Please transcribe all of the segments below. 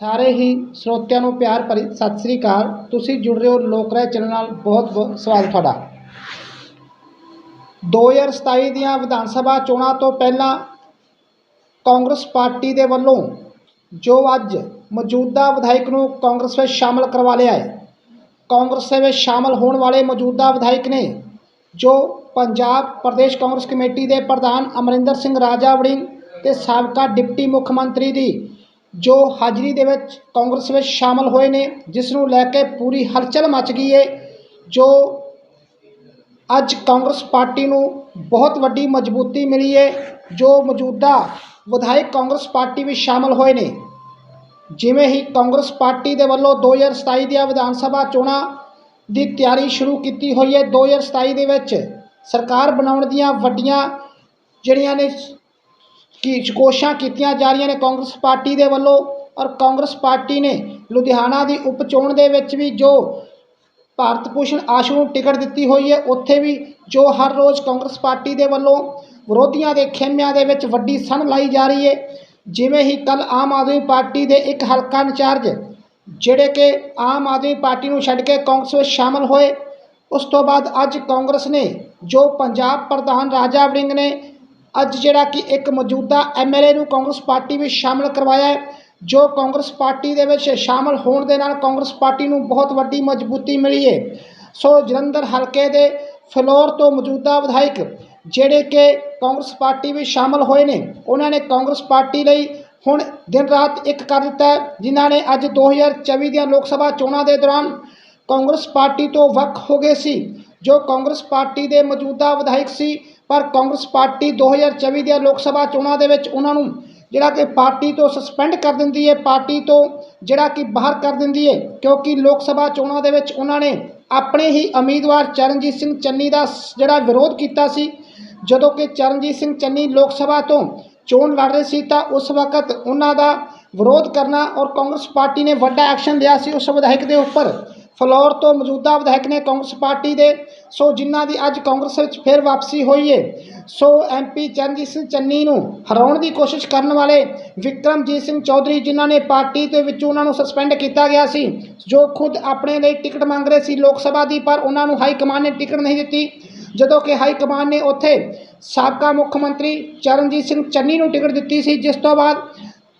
ਸਾਰੇ ਹੀ ਸਰੋਤਿਆਂ ਨੂੰ ਪਿਆਰ ਭਰੀ ਸਤਿ ਸ੍ਰੀ ਅਕਾਲ। ਤੁਸੀਂ ਜੁੜ ਰਹੇ ਹੋ ਲੋਕ ਰਾਏ ਚੈਨਲ ਨਾਲ। ਬਹੁਤ ਬਹੁਤ ਸਵਾਗਤ ਤੁਹਾਡਾ। 2027 ਦੀਆਂ ਵਿਧਾਨ ਸਭਾ ਚੋਣਾਂ ਤੋਂ ਪਹਿਲਾਂ ਕਾਂਗਰਸ ਪਾਰਟੀ ਦੇ ਵੱਲੋਂ ਜੋ ਅੱਜ ਮੌਜੂਦਾ ਵਿਧਾਇਕ ਨੂੰ ਕਾਂਗਰਸ ਵਿੱਚ ਸ਼ਾਮਲ ਕਰਵਾ ਲਿਆ ਹੈ, ਕਾਂਗਰਸ ਵਿੱਚ ਸ਼ਾਮਲ ਹੋਣ ਵਾਲੇ ਮੌਜੂਦਾ ਵਿਧਾਇਕ ਨੇ ਜੋ ਪੰਜਾਬ ਪ੍ਰਦੇਸ਼ ਕਾਂਗਰਸ ਕਮੇਟੀ ਦੇ ਪ੍ਰਧਾਨ ਅਮਰਿੰਦਰ ਸਿੰਘ ਰਾਜਾ ਵੜਿੰਗ ਤੇ ਸਾਬਕਾ ਡਿਪਟੀ ਮੁੱਖ ਮੰਤਰੀ ਦੀ ਜੋ ਹਾਜ਼ਰੀ ਦੇ ਵਿੱਚ ਕਾਂਗਰਸ ਵਿੱਚ ਸ਼ਾਮਲ ਹੋਏ ਨੇ, ਜਿਸ ਨੂੰ ਲੈ ਕੇ ਪੂਰੀ ਹਲਚਲ ਮਚ ਗਈ ਹੈ ਜੋ ਅੱਜ ਕਾਂਗਰਸ ਪਾਰਟੀ ਨੂੰ ਬਹੁਤ ਵੱਡੀ ਮਜ਼ਬੂਤੀ ਮਿਲੀ ਹੈ ਜੋ ਮੌਜੂਦਾ ਵਿਧਾਇਕ ਕਾਂਗਰਸ ਪਾਰਟੀ ਵਿੱਚ ਸ਼ਾਮਲ ਹੋਏ ਨੇ। ਜਿਵੇਂ ਹੀ ਕਾਂਗਰਸ ਪਾਰਟੀ ਦੇ ਵੱਲੋਂ 2027 ਦੀਆਂ ਵਿਧਾਨ ਸਭਾ ਚੋਣਾਂ ਦੀ ਤਿਆਰੀ ਸ਼ੁਰੂ ਕੀਤੀ ਹੋਈ ਹੈ 2027 ਦੇ ਵਿੱਚ ਸਰਕਾਰ ਬਣਾਉਣ ਦੀਆਂ ਵੱਡੀਆਂ ਜਿਹੜੀਆਂ ਨੇ ਕੀ ਕੋਸ਼ਿਸ਼ਾਂ ਕੀਤੀਆਂ ਜਾ ਰਹੀਆਂ ਨੇ ਕਾਂਗਰਸ ਪਾਰਟੀ ਦੇ ਵੱਲੋਂ ਔਰ ਕਾਂਗਰਸ ਪਾਰਟੀ ਨੇ ਲੁਧਿਆਣਾ ਦੀ ਉਪ ਚੋਣ ਦੇ ਵਿੱਚ ਵੀ ਜੋ ਭਾਰਤ ਭੂਸ਼ਣ ਆਸ਼ੂ ਨੂੰ ਟਿਕਟ ਦਿੱਤੀ ਹੋਈ ਹੈ, ਉੱਥੇ ਵੀ ਜੋ ਹਰ ਰੋਜ਼ ਕਾਂਗਰਸ ਪਾਰਟੀ ਦੇ ਵੱਲੋਂ ਵਿਰੋਧੀਆਂ ਦੇ ਖੇਮਿਆਂ ਦੇ ਵਿੱਚ ਵੱਡੀ ਸਣ ਲਾਈ ਜਾ ਰਹੀ ਹੈ। ਜਿਵੇਂ ਹੀ ਕੱਲ ਆਮ ਆਦਮੀ ਪਾਰਟੀ ਦੇ ਇੱਕ ਹਲਕਾ ਇੰਚਾਰਜ ਜਿਹੜੇ ਕਿ ਆਮ ਆਦਮੀ ਪਾਰਟੀ ਨੂੰ ਛੱਡ ਕੇ ਕਾਂਗਰਸ ਵਿੱਚ ਸ਼ਾਮਲ ਹੋਏ, ਉਸ ਤੋਂ ਬਾਅਦ ਅੱਜ ਕਾਂਗਰਸ ਨੇ ਜੋ ਪੰਜਾਬ ਪ੍ਰਧਾਨ ਰਾਜਾ ਵੜਿੰਗ ਨੇ ਅੱਜ ਜਿਹੜਾ ਕਿ ਇੱਕ ਮੌਜੂਦਾ ਐਮਐਲਏ ਨੂੰ ਕਾਂਗਰਸ ਪਾਰਟੀ ਵਿੱਚ ਸ਼ਾਮਲ ਕਰਵਾਇਆ ਹੈ, ਜੋ ਕਾਂਗਰਸ ਪਾਰਟੀ ਦੇ ਵਿੱਚ ਸ਼ਾਮਲ ਹੋਣ ਦੇ ਨਾਲ ਕਾਂਗਰਸ ਪਾਰਟੀ ਨੂੰ ਬਹੁਤ ਵੱਡੀ ਮਜ਼ਬੂਤੀ ਮਿਲੀ ਹੈ। ਸੋ ਜਲੰਧਰ ਹਲਕੇ ਦੇ ਫਲੋਰ ਤੋਂ ਮੌਜੂਦਾ ਵਿਧਾਇਕ ਜਿਹੜੇ ਕਿ ਕਾਂਗਰਸ ਪਾਰਟੀ ਵਿੱਚ ਸ਼ਾਮਲ ਹੋਏ ਨੇ, ਉਹਨਾਂ ਨੇ ਕਾਂਗਰਸ ਪਾਰਟੀ ਲਈ ਹੁਣ ਦਿਨ ਰਾਤ ਇੱਕ ਕਰ ਦਿੱਤਾ ਜਿਨ੍ਹਾਂ ਨੇ ਅੱਜ 2024 ਦੀਆਂ ਲੋਕ ਸਭਾ ਚੋਣਾਂ ਦੇ ਦੌਰਾਨ ਕਾਂਗਰਸ ਪਾਰਟੀ ਤੋਂ ਵੱਖ ਹੋ ਗਏ ਸੀ। ਜੋ ਕਾਂਗਰਸ ਪਾਰਟੀ ਦੇ ਮੌਜੂਦਾ ਵਿਧਾਇਕ ਸੀ ਪਰ ਕਾਂਗਰਸ ਪਾਰਟੀ 2024 ਦੀਆਂ ਲੋਕ ਸਭਾ ਚੋਣਾਂ ਦੇ ਵਿੱਚ ਉਹਨਾਂ ਨੂੰ ਜਿਹੜਾ ਕਿ ਪਾਰਟੀ ਤੋਂ ਸਸਪੈਂਡ ਕਰ ਦਿੰਦੀ ਹੈ, ਪਾਰਟੀ ਤੋਂ ਜਿਹੜਾ ਕਿ ਬਾਹਰ ਕਰ ਦਿੰਦੀ ਹੈ, ਕਿਉਂਕਿ ਲੋਕ ਸਭਾ ਚੋਣਾਂ ਦੇ ਵਿੱਚ ਉਹਨਾਂ ਨੇ ਆਪਣੇ ਹੀ ਉਮੀਦਵਾਰ ਚਰਨਜੀਤ ਸਿੰਘ ਚੰਨੀ ਦਾ ਸ- ਜਿਹੜਾ ਵਿਰੋਧ ਕੀਤਾ ਸੀ। ਜਦੋਂ ਕਿ ਚਰਨਜੀਤ ਸਿੰਘ ਚੰਨੀ ਲੋਕ ਸਭਾ ਤੋਂ ਚੋਣ ਲੜ ਰਹੇ ਸੀ ਤਾਂ ਉਸ ਵਕਤ ਉਹਨਾਂ ਦਾ ਵਿਰੋਧ ਕਰਨਾ ਔਰ ਕਾਂਗਰਸ ਪਾਰਟੀ ਨੇ ਵੱਡਾ ਐਕਸ਼ਨ ਲਿਆ ਸੀ ਉਸ ਵਿਧਾਇਕ ਦੇ ਉੱਪਰ। ਫਲੋਰ ਤੋਂ ਮੌਜੂਦਾ ਵਿਧਾਇਕ ਨੇ ਕਾਂਗਰਸ ਪਾਰਟੀ ਦੇ, ਸੋ ਜਿਨ੍ਹਾਂ ਦੀ ਅੱਜ ਕਾਂਗਰਸ ਵਿੱਚ ਫਿਰ ਵਾਪਸੀ ਹੋਈ ਹੈ ਸੋ ਐਮਪੀ ਚਰਨਜੀਤ ਸਿੰਘ ਚੰਨੀ ਨੂੰ ਹਰਾਉਣ ਦੀ ਕੋਸ਼ਿਸ਼ ਕਰਨ ਵਾਲੇ ਵਿਕਰਮਜੀਤ ਸਿੰਘ ਚੌਧਰੀ ਜਿਨ੍ਹਾਂ ਨੇ ਪਾਰਟੀ ਦੇ ਵਿੱਚ ਉਹਨਾਂ ਨੂੰ ਸਸਪੈਂਡ ਕੀਤਾ ਗਿਆ ਸੀ, ਜੋ ਖੁਦ ਆਪਣੇ ਲਈ ਟਿਕਟ ਮੰਗ ਰਹੇ ਸੀ ਲੋਕ ਸਭਾ ਦੀ, ਪਰ ਉਹਨਾਂ ਨੂੰ ਹਾਈ ਕਮਾਂਡ ਨੇ ਟਿਕਟ ਨਹੀਂ ਦਿੱਤੀ। ਜਦੋਂ ਕਿ ਹਾਈ ਕਮਾਂਡ ਨੇ ਉੱਥੇ ਸਾਬਕਾ ਮੁੱਖ ਮੰਤਰੀ ਚਰਨਜੀਤ ਸਿੰਘ ਚੰਨੀ ਨੂੰ ਟਿਕਟ ਦਿੱਤੀ ਸੀ, ਜਿਸ ਤੋਂ ਬਾਅਦ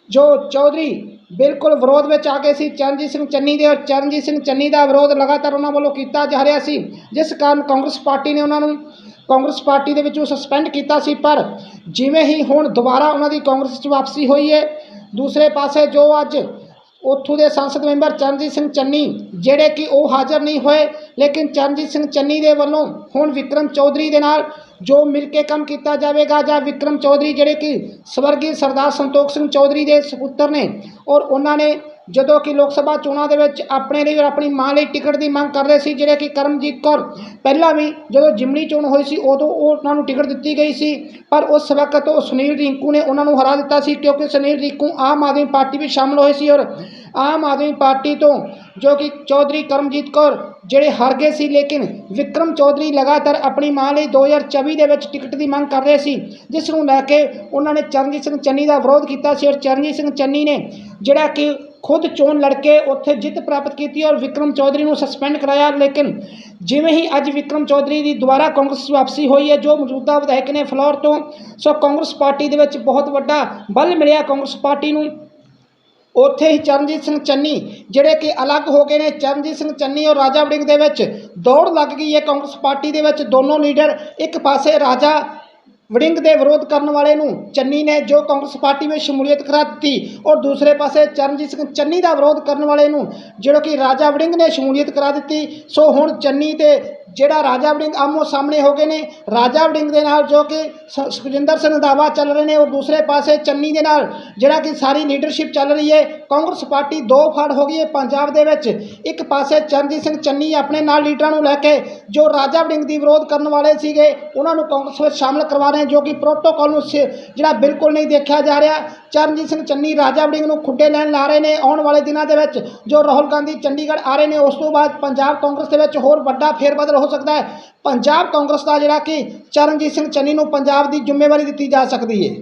ਜੋ ਚੌਧਰੀ ਬਿਲਕੁਲ ਵਿਰੋਧ ਵਿੱਚ ਆ ਗਏ ਸੀ। ਚਰਨਜੀਤ ਸਿੰਘ ਚੰਨੀ ਦੇ ਔਰ ਚਰਨਜੀਤ ਸਿੰਘ ਚੰਨੀ ਦਾ ਵਿਰੋਧ ਲਗਾਤਾਰ ਉਹਨਾਂ ਵੱਲੋਂ ਕੀਤਾ ਜਾ ਰਿਹਾ ਸੀ, ਜਿਸ ਕਾਰਨ ਕਾਂਗਰਸ ਪਾਰਟੀ ਨੇ ਉਹਨਾਂ ਨੂੰ, ਕਾਂਗਰਸ ਪਾਰਟੀ ਦੇ ਵਿੱਚੋਂ ਸਸਪੈਂਡ ਕੀਤਾ ਸੀ। ਪਰ ਜਿਵੇਂ ਹੀ ਹੁਣ ਦੁਬਾਰਾ ਉਹਨਾਂ ਦੀ ਕਾਂਗਰਸ 'ਚ ਵਾਪਸੀ ਹੋਈ ਹੈ, ਦੂਸਰੇ ਪਾਸੇ ਜੋ ਅੱਜ ਉੱਥੋਂ ਦੇ ਸੰਸਦ ਮੈਂਬਰ ਚਰਨਜੀਤ ਸਿੰਘ ਚੰਨੀ, ਜਿਹੜੇ ਕਿ ਉਹ ਹਾਜ਼ਰ ਨਹੀਂ ਹੋਏ, ਲੇਕਿਨ ਚਰਨਜੀਤ ਸਿੰਘ ਚੰਨੀ ਦੇ ਵੱਲੋਂ ਹੁਣ ਵਿਕਰਮ ਚੌਧਰੀ ਦੇ ਨਾਲ ਜੋ ਮਿਲ ਕੇ ਕੰਮ ਕੀਤਾ ਜਾਵੇਗਾ ਜਾਂ ਵਿਕਰਮ ਚੌਧਰੀ ਜਿਹੜੇ ਕਿ ਸਵਰਗੀ ਸਰਦਾਰ ਸੰਤੋਖ ਸਿੰਘ ਚੌਧਰੀ ਦੇ ਸੁਪੁੱਤਰ ਨੇ ਔਰ ਉਹਨਾਂ ਨੇ ਜਦੋਂ ਕਿ ਲੋਕ ਸਭਾ ਚੋਣਾਂ ਦੇ ਵਿੱਚ ਆਪਣੇ ਲਈ ਔਰ ਆਪਣੀ ਮਾਂ ਲਈ ਟਿਕਟ ਦੀ ਮੰਗ ਕਰ ਰਹੇ ਸੀ, ਜਿਹੜੇ ਕਿ ਕਰਮਜੀਤ ਕੌਰ ਪਹਿਲਾਂ ਵੀ ਜਦੋਂ ਜਿਮਨੀ ਚੋਣ ਹੋਈ ਸੀ, ਉਦੋਂ ਉਹ ਉਹਨਾਂ ਨੂੰ ਟਿਕਟ ਦਿੱਤੀ ਗਈ ਸੀ। ਪਰ ਉਸ ਵਕਤ ਉਹ ਸੁਨੀਲ ਰਿੰਕੂ ਨੇ ਉਹਨਾਂ ਨੂੰ ਹਰਾ ਦਿੱਤਾ ਸੀ, ਕਿਉਂਕਿ ਸੁਨੀਲ ਰਿੰਕੂ ਆਮ ਆਦਮੀ ਪਾਰਟੀ ਵਿੱਚ ਸ਼ਾਮਲ ਹੋਏ ਸੀ ਔਰ ਆਮ ਆਦਮੀ ਪਾਰਟੀ ਤੋਂ ਜੋ ਕਿ ਚੌਧਰੀ ਕਰਮਜੀਤ ਕੌਰ, ਜਿਹੜੇ ਹਾਰ ਗਏ ਸੀ, ਲੇਕਿਨ ਵਿਕਰਮ ਚੌਧਰੀ ਲਗਾਤਾਰ ਆਪਣੀ ਮਾਂ ਲਈ 2024 ਦੇ ਵਿੱਚ ਟਿਕਟ ਦੀ ਮੰਗ ਕਰ ਰਹੇ ਸੀ, ਜਿਸ ਨੂੰ ਲੈ ਕੇ ਉਹਨਾਂ ਨੇ ਚਰਨਜੀਤ ਸਿੰਘ ਚੰਨੀ ਦਾ ਵਿਰੋਧ ਕੀਤਾ ਸੀ। ਔਰ ਚਰਨਜੀਤ ਸਿੰਘ ਚੰਨੀ ਨੇ ਜਿਹੜਾ ਕਿ ਖੁਦ ਚੋਣ ਲੜ ਕੇ ਉੱਥੇ ਜਿੱਤ ਪ੍ਰਾਪਤ ਕੀਤੀ ਔਰ ਵਿਕਰਮ ਚੌਧਰੀ ਨੂੰ ਸਸਪੈਂਡ ਕਰਾਇਆ। ਲੇਕਿਨ ਜਿਵੇਂ ਹੀ ਅੱਜ ਵਿਕਰਮ ਚੌਧਰੀ ਦੀ ਦੁਬਾਰਾ ਕਾਂਗਰਸ ਵਾਪਸੀ ਹੋਈ ਹੈ, ਜੋ ਮੌਜੂਦਾ ਵਿਧਾਇਕ ਨੇ ਫਲੋਰ ਤੋਂ, ਸੋ ਕਾਂਗਰਸ ਪਾਰਟੀ ਦੇ ਵਿੱਚ ਬਹੁਤ ਵੱਡਾ ਬਲ ਮਿਲਿਆ ਕਾਂਗਰਸ ਪਾਰਟੀ ਨੂੰ। ਉੱਥੇ ਹੀ ਚਰਨਜੀਤ ਸਿੰਘ ਚੰਨੀ, ਜਿਹੜੇ ਕਿ ਅਲੱਗ ਹੋ ਗਏ ਨੇ, ਚਰਨਜੀਤ ਸਿੰਘ ਚੰਨੀ ਔਰ ਰਾਜਾ ਵੜਿੰਗ ਦੇ ਵਿੱਚ ਦੌੜ ਲੱਗ ਗਈ ਹੈ ਕਾਂਗਰਸ ਪਾਰਟੀ ਦੇ ਵਿੱਚ। ਦੋਨੋਂ ਲੀਡਰ ਇੱਕ ਪਾਸੇ ਰਾਜਾ ਵੜਿੰਗ ਦੇ ਵਿਰੋਧ ਕਰਨ ਵਾਲੇ ਨੂੰ ਚੰਨੀ ਨੇ ਜੋ ਕਾਂਗਰਸ ਪਾਰਟੀ ਵਿੱਚ ਸ਼ਮੂਲੀਅਤ ਕਰਾ ਦਿੱਤੀ ਔਰ ਦੂਸਰੇ ਪਾਸੇ ਚਰਨਜੀਤ ਸਿੰਘ ਚੰਨੀ ਦਾ ਵਿਰੋਧ ਕਰਨ ਵਾਲੇ ਨੂੰ, ਜਿਹੜਾ ਕਿ ਰਾਜਾ ਵੜਿੰਗ ਨੇ ਸ਼ਮੂਲੀਅਤ ਕਰਾ ਦਿੱਤੀ, ਸੋ ਹੁਣ ਚੰਨੀ ਤੇ ਜਿਹੜਾ ਰਾਜਾ ਵੜਿੰਗ ਆਮੋ ਸਾਹਮਣੇ ਹੋ ਗਏ ਨੇ, ਰਾਜਾ ਵੜਿੰਗ ਦੇ ਨਾਲ ਜੋ ਕਿ ਸ- ਸੁਖਜਿੰਦਰ ਸਿੰਘ ਰੰਧਾਵਾ ਚੱਲ ਰਹੇ ਨੇ ਔਰ ਦੂਸਰੇ ਪਾਸੇ ਚੰਨੀ ਦੇ ਨਾਲ, ਜਿਹੜਾ ਕਿ ਸਾਰੀ ਲੀਡਰਸ਼ਿਪ ਚੱਲ ਰਹੀ ਹੈ, ਕਾਂਗਰਸ ਪਾਰਟੀ ਦੋ ਫੜ ਹੋ ਗਈ ਹੈ ਪੰਜਾਬ ਦੇ ਵਿੱਚ। ਇੱਕ ਪਾਸੇ ਚਰਨਜੀਤ ਸਿੰਘ ਚੰਨੀ ਆਪਣੇ ਨਾਲ ਲੀਡਰਾਂ ਨੂੰ ਲੈ ਕੇ, ਜੋ ਰਾਜਾ ਵੜਿੰਗ ਦੀ ਵਿਰੋਧ ਕਰਨ ਵਾਲੇ ਸੀਗੇ, ਉਹਨਾਂ ਨੂੰ ਕਾਂਗਰਸ ਵਿੱਚ ਸ਼ਾਮਲ ਕਰਵਾ ਰਹੇ ਜੋ ਕਿ ਪ੍ਰੋਟੋਕਾਲ ਨੂੰ ਸ- ਜਿਹੜਾ ਬਿਲਕੁਲ ਨਹੀਂ ਦੇਖਿਆ ਜਾ ਰਿਹਾ। ਚਰਨਜੀਤ ਸਿੰਘ ਚੰਨੀ ਰਾਜਾ ਵੜਿੰਗ ਨੂੰ ਖੁੱਡੇ ਲੈਣ ਲਾ ਰਹੇ ਨੇ। ਆਉਣ ਵਾਲੇ ਦਿਨਾਂ ਦੇ ਵਿੱਚ ਜੋ ਰਾਹੁਲ ਗਾਂਧੀ ਚੰਡੀਗੜ੍ਹ ਆ ਰਹੇ ਨੇ, ਉਸ ਤੋਂ ਬਾਅਦ ਪੰਜਾਬ ਕਾਂਗਰਸ ਦੇ ਵਿੱਚ ਹੋਰ ਵੱਡਾ ਫੇਰਬਦਲ ਹੋ ਸਕਦਾ ਹੈ। ਪੰਜਾਬ ਕਾਂਗਰਸ ਦਾ ਜਿਹੜਾ ਕਿ ਚਰਨਜੀਤ ਸਿੰਘ ਚੰਨੀ ਨੂੰ ਪੰਜਾਬ ਦੀ ਜ਼ਿੰਮੇਵਾਰੀ ਦਿੱਤੀ ਜਾ ਸਕਦੀ ਹੈ।